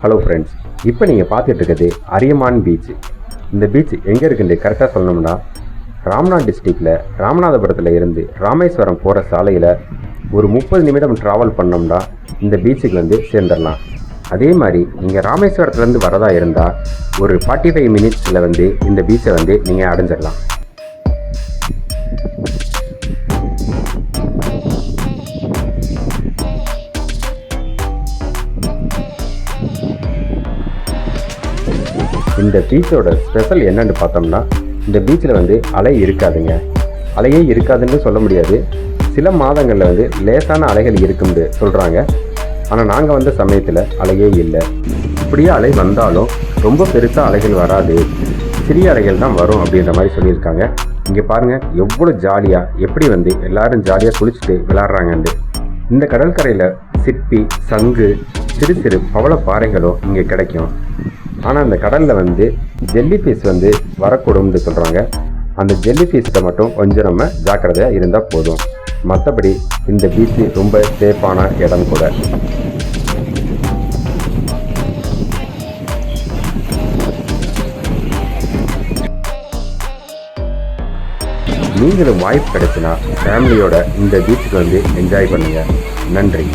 Hello friends இப்போ நீங்கள் பார்த்துட்டு இருக்கிறது அரியமான் பீச் இந்த பீச் எங்கே இருக்குன்னு கரெக்டாக சொல்லணும்னா ராம்நாத் டிஸ்ட்ரிக்டில் ராமநாதபுரத்தில் இருந்து ராமேஸ்வரம் போகிற சாலையில் ஒரு முப்பது நிமிடம் ட்ராவல் பண்ணோம்னா இந்த பீச்சுக்கு வந்து சேர்ந்துடலாம். அதே மாதிரி நீங்கள் ராமேஸ்வரத்துலேருந்து வரதா இருந்தால் ஒரு ஃபார்ட்டி ஃபைவ் மினிட்ஸில் வந்து இந்த பீச்சை வந்து நீங்கள் அடைஞ்சிடலாம். இந்த பீச்சோட ஸ்பெஷல் என்னன்னு பார்த்தோம்னா இந்த பீச்சில் வந்து அலை இருக்காதுங்க. அலையே இருக்காதுன்னு சொல்ல முடியாது. சில மாதங்களில் வந்து லேசான அலைகள் இருக்கும்னு சொல்கிறாங்க ஆனால் நாங்கள் வந்த சமயத்தில் அலையே இல்லை. இப்படியே அலை வந்தாலும் ரொம்ப பெருசாக அலைகள் வராது. சிறிய அலைகள் தான் வரும் அப்படின்ற மாதிரி சொல்லியிருக்காங்க. இங்கே பாருங்கள் எவ்வளோ ஜாலியாக எப்படி வந்து எல்லாரும் ஜாலியாக குளிச்சுட்டு விளாட்றாங்கன்ட்டு இந்த கடற்கரையில் சிப்பி சங்கு சிறு சிறு பவள பாறைகளும் இங்கே கிடைக்கும். ஆனால் அந்த கடலில் வந்து ஜெல்லி ஃபிஷ் வந்து வரக்கூடும்னு சொல்கிறாங்க அந்த ஜெல்லி ஃபிஷ்ஷை மட்டும் கொஞ்சம் நம்ம ஜாக்கிரதையாக இருந்தால் போதும். மற்றபடி இந்த பீச்சு ரொம்ப சேஃபான இடம் கூட. நீங்களும் வாய்ப்பு கிடைச்சினா ஃபேமிலியோட இந்த பீச்சுக்கு வந்து என்ஜாய் பண்ணுங்கள் நன்றி.